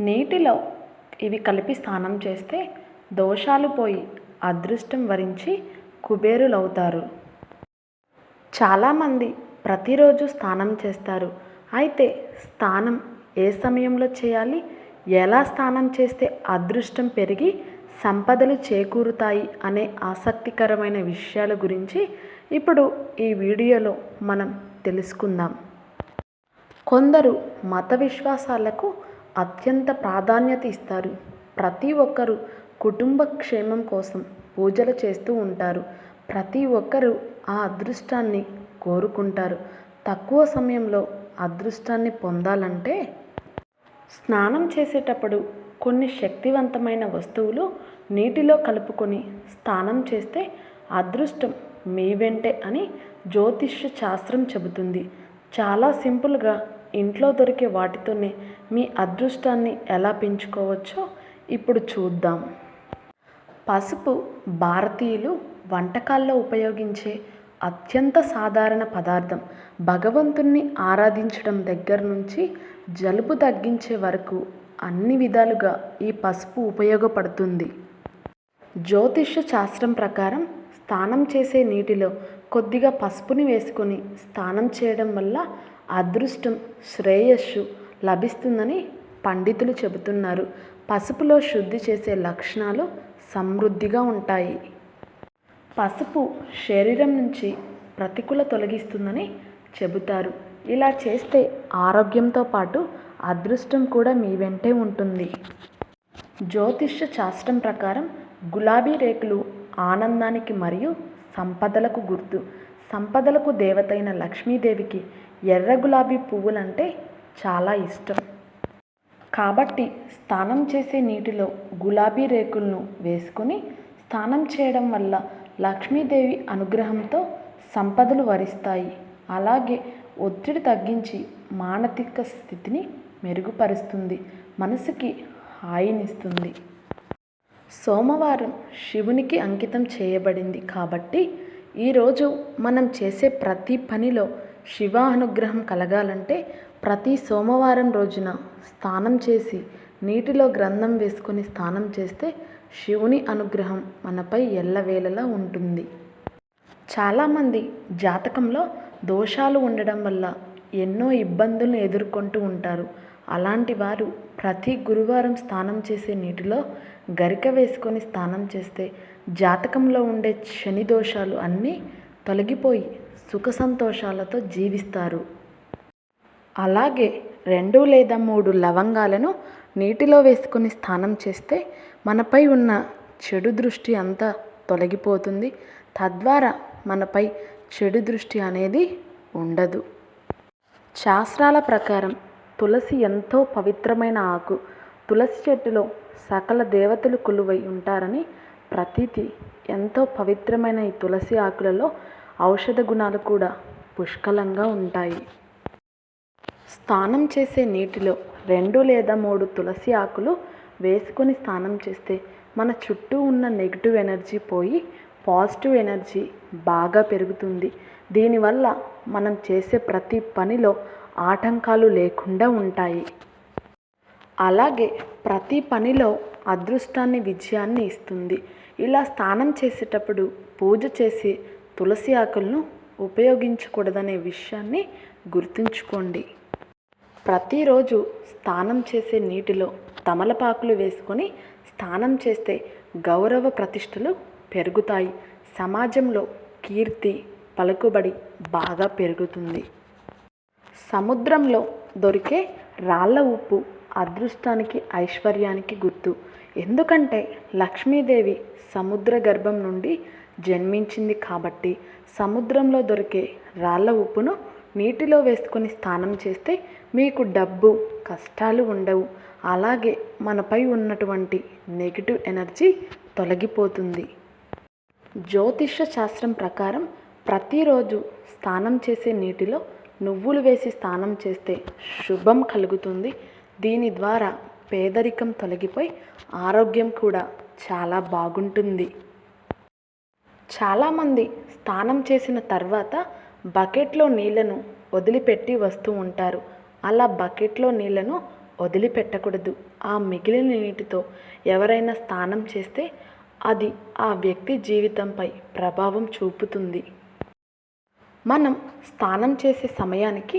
నీటిలో ఇవి కలిపి స్నానం చేస్తే దోషాలు పోయి అదృష్టం వరించి కుబేరులవుతారు. చాలామంది ప్రతిరోజు స్నానం చేస్తారు. అయితే స్నానం ఏ సమయంలో చేయాలి? ఎలా స్నానం చేస్తే అదృష్టం పెరిగి సంపదలు చేకూరుతాయి అనే ఆసక్తికరమైన విషయాల గురించి ఇప్పుడు ఈ వీడియోలో మనం తెలుసుకుందాం. కొందరు మత విశ్వాసాలకు అత్యంత ప్రాధాన్యత ఇస్తారు. ప్రతి ఒక్కరూ కుటుంబ క్షేమం కోసం పూజలు చేస్తూ ఉంటారు. ప్రతి ఒక్కరూ ఆ అదృష్టాన్ని కోరుకుంటారు. తక్కువ సమయంలో అదృష్టాన్ని పొందాలంటే స్నానం చేసేటప్పుడు కొన్ని శక్తివంతమైన వస్తువులు నీటిలో కలుపుకొని స్నానం చేస్తే అదృష్టం మీ వెంటే అని జ్యోతిష్య శాస్త్రం చెబుతుంది. చాలా సింపుల్గా ఇంట్లో దొరికే వాటితోనే మీ అదృష్టాన్ని ఎలా పెంచుకోవచ్చో ఇప్పుడు చూద్దాం. పసుపు భారతీయులు వంటకాల్లో ఉపయోగించే అత్యంత సాధారణ పదార్థం. భగవంతుణ్ణి ఆరాధించడం దగ్గర నుంచి జలుబు తగ్గించే వరకు అన్ని విధాలుగా ఈ పసుపు ఉపయోగపడుతుంది. జ్యోతిష్య శాస్త్రం ప్రకారం స్నానం చేసే నీటిలో కొద్దిగా పసుపుని వేసుకొని స్నానం చేయడం వల్ల అదృష్టం శ్రేయస్సు లభిస్తుందని పండితులు చెబుతున్నారు. పసుపులో శుద్ధి చేసే లక్షణాలు సమృద్ధిగా ఉంటాయి. పసుపు శరీరం నుంచి ప్రతికూల తొలగిస్తుందని చెబుతారు. ఇలా చేస్తే ఆరోగ్యంతో పాటు అదృష్టం కూడా మీ వెంటే ఉంటుంది. జ్యోతిష్య శాస్త్రం ప్రకారం గులాబీ రేకులు ఆనందానికి మరియు సంపదలకు గుర్తు. సంపదలకు దేవతైన లక్ష్మీదేవికి ఎర్ర గులాబీ పువ్వులంటే చాలా ఇష్టం. కాబట్టి స్నానం చేసే నీటిలో గులాబీ రేకులను వేసుకొని స్నానం చేయడం వల్ల లక్ష్మీదేవి అనుగ్రహంతో సంపదలు వరిస్తాయి. అలాగే ఒత్తిడి తగ్గించి మానసిక స్థితిని మెరుగుపరుస్తుంది. మనసుకి హాయినిస్తుంది. సోమవారం శివునికి అంకితం చేయబడింది కాబట్టి ఈరోజు మనం చేసే ప్రతి పనిలో శివ అనుగ్రహం కలగాలంటే ప్రతి సోమవారం రోజున స్నానం చేసి నీటిలో గ్రంథం వేసుకొని స్నానం చేస్తే శివుని అనుగ్రహం మనపై ఎల్లవేళలా ఉంటుంది. చాలామంది జాతకంలో దోషాలు ఉండడం వల్ల ఎన్నో ఇబ్బందులను ఎదుర్కొంటూ ఉంటారు. అలాంటి వారు ప్రతి గురువారం స్నానం చేసే నీటిలో గరిక వేసుకొని స్నానం చేస్తే జాతకంలో ఉండే శని దోషాలు అన్నీ తొలగిపోయి సుఖ సంతోషాలతో జీవిస్తారు. అలాగే రెండు లేదా మూడు లవంగాలను నీటిలో వేసుకొని స్నానం చేస్తే మనపై ఉన్న చెడు దృష్టి అంతా తొలగిపోతుంది. తద్వారా మనపై చెడు దృష్టి అనేది ఉండదు. శాస్త్రాల ప్రకారం తులసి ఎంతో పవిత్రమైన ఆకు. తులసి చెట్టులో సకల దేవతలు కొలువై ఉంటారని ప్రతీతి ఎంతో పవిత్రమైన ఈ తులసి ఆకులలో ఔషధ గుణాలు కూడా పుష్కలంగా ఉంటాయి. స్నానం చేసే నీటిలో రెండు లేదా మూడు తులసి ఆకులు వేసుకొని స్నానం చేస్తే మన చుట్టూ ఉన్న నెగిటివ్ ఎనర్జీ పోయి పాజిటివ్ ఎనర్జీ బాగా పెరుగుతుంది. దీనివల్ల మనం చేసే ప్రతి పనిలో ఆటంకాలు లేకుండా ఉంటాయి. అలాగే ప్రతి పనిలో అదృష్టాన్ని విజయాన్ని ఇస్తుంది. ఇలా స్నానం చేసేటప్పుడు పూజ చేసి తులసి ఆకులను ఉపయోగించకూడదనే విషయాన్ని గుర్తుంచుకోండి. ప్రతిరోజు స్నానం చేసే నీటిలో తమలపాకులు వేసుకొని స్నానం చేస్తే గౌరవ ప్రతిష్టలు పెరుగుతాయి. సమాజంలో కీర్తి పలుకుబడి బాగా పెరుగుతుంది. సముద్రంలో దొరికే రాళ్ళ ఉప్పు అదృష్టానికి ఐశ్వర్యానికి గుర్తు. ఎందుకంటే లక్ష్మీదేవి సముద్ర గర్భం నుండి జన్మించింది కాబట్టి సముద్రంలో దొరికే రాళ్ళ ఉప్పును నీటిలో వేసుకొని స్నానం చేస్తే మీకు డబ్బు కష్టాలు ఉండవు. అలాగే మనపై ఉన్నటువంటి నెగిటివ్ ఎనర్జీ తొలగిపోతుంది. జ్యోతిష్య శాస్త్రం ప్రకారం ప్రతిరోజు స్నానం చేసే నీటిలో నువ్వులు వేసి స్నానం చేస్తే శుభం కలుగుతుంది. దీని ద్వారా పేదరికం తొలగిపోయి ఆరోగ్యం కూడా చాలా బాగుంటుంది. చాలామంది స్నానం చేసిన తర్వాత బకెట్లో నీళ్ళను వదిలిపెట్టి వస్తూ ఉంటారు. అలా బకెట్లో నీళ్ళను వదిలిపెట్టకూడదు. ఆ మిగిలిన నీటితో ఎవరైనా స్నానం చేస్తే అది ఆ వ్యక్తి జీవితంపై ప్రభావం చూపుతుంది. మనం స్నానం చేసే సమయానికి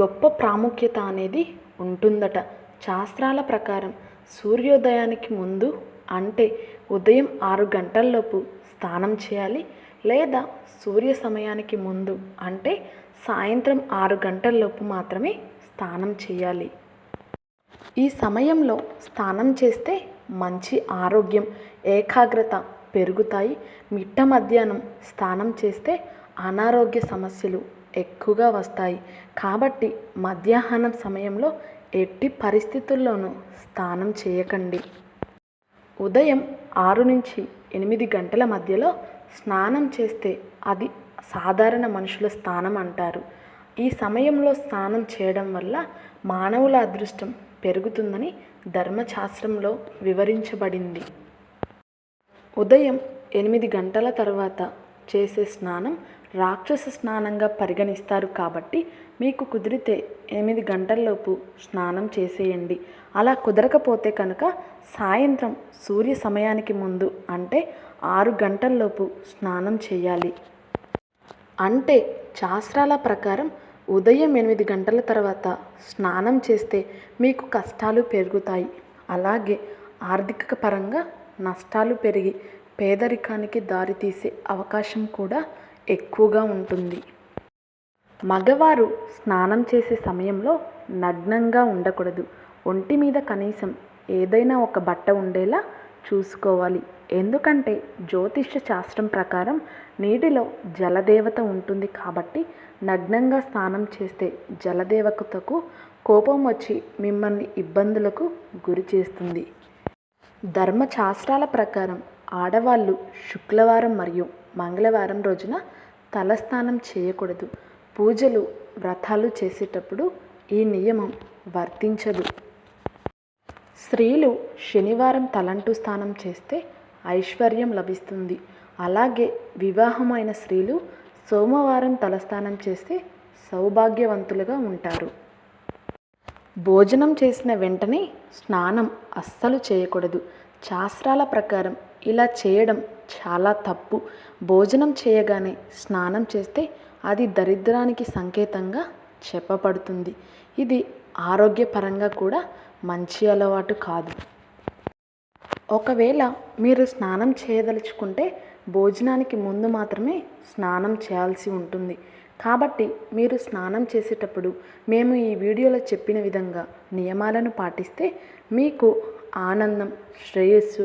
గొప్ప ప్రాముఖ్యత అనేది ఉంటుందట. శాస్త్రాల ప్రకారం సూర్యోదయానికి ముందు అంటే ఉదయం ఆరు గంటల్లోపు స్నానం చేయాలి లేదా సూర్య సమయానికి ముందు అంటే సాయంత్రం ఆరు గంటల్లోపు మాత్రమే స్నానం చేయాలి. ఈ సమయంలో స్నానం చేస్తే మంచి ఆరోగ్యం ఏకాగ్రత పెరుగుతాయి. మిట్ట మధ్యాహ్నం స్నానం చేస్తే అనారోగ్య సమస్యలు ఎక్కువగా వస్తాయి. కాబట్టి మధ్యాహ్నం సమయంలో ఎట్టి పరిస్థితుల్లోనూ స్నానం చేయకండి. ఉదయం ఆరు నుంచి ఎనిమిది గంటల మధ్యలో స్నానం చేస్తే అది సాధారణ మనుషుల స్నానం అంటారు. ఈ సమయంలో స్నానం చేయడం వల్ల మానవుల అదృష్టం పెరుగుతుందని ధర్మశాస్త్రంలో వివరించబడింది. ఉదయం ఎనిమిది గంటల తర్వాత చేసే స్నానం రాక్షస స్నానంగా పరిగణిస్తారు కాబట్టి మీకు కుదిరితే ఎనిమిది గంటల్లోపు స్నానం చేసేయండి. అలా కుదరకపోతే కనుక సాయంత్రం సూర్య సమయానికి ముందు అంటే ఆరు గంటల్లోపు స్నానం చేయాలి. అంటే శాస్త్రాల ప్రకారం ఉదయం ఎనిమిది గంటల తర్వాత స్నానం చేస్తే మీకు కష్టాలు పెరుగుతాయి. అలాగే ఆర్థిక పరంగా నష్టాలు పెరిగి పేదరికానికి దారితీసే అవకాశం కూడా ఎక్కువగా ఉంటుంది. మగవారు స్నానం చేసే సమయంలో నగ్నంగా ఉండకూడదు. ఒంటి మీద కనీసం ఏదైనా ఒక బట్ట ఉండేలా చూసుకోవాలి. ఎందుకంటే జ్యోతిష్య శాస్త్రం ప్రకారం నీటిలో జలదేవత ఉంటుంది కాబట్టి నగ్నంగా స్నానం చేస్తే జలదేవతకు కోపం వచ్చి మిమ్మల్ని ఇబ్బందులకు గురి చేస్తుంది. ధర్మశాస్త్రాల ప్రకారం ఆడవాళ్ళు శుక్రవారం మరియు మంగళవారం రోజున తలస్నానం చేయకూడదు. పూజలు వ్రతాలు చేసేటప్పుడు ఈ నియమం వర్తించదు. స్త్రీలు శనివారం తలంటు స్నానం చేస్తే ఐశ్వర్యం లభిస్తుంది. అలాగే వివాహమైన స్త్రీలు సోమవారం తలస్నానం చేస్తే సౌభాగ్యవంతులుగా ఉంటారు. భోజనం చేసిన వెంటనే స్నానం అస్సలు చేయకూడదు. శాస్త్రాల ప్రకారం ఇలా చేయడం చాలా తప్పు. భోజనం చేయగానే స్నానం చేస్తే అది దరిద్రానికి సంకేతంగా చెప్పబడుతుంది. ఇది ఆరోగ్యపరంగా కూడా మంచి అలవాటు కాదు. ఒకవేళ మీరు స్నానం చేయదలుచుకుంటే భోజనానికి ముందు మాత్రమే స్నానం చేయాల్సి ఉంటుంది. కాబట్టి మీరు స్నానం చేసేటప్పుడు మేము ఈ వీడియోలో చెప్పిన విధంగా నియమాలను పాటిస్తే మీకు ఆనందం శ్రేయస్సు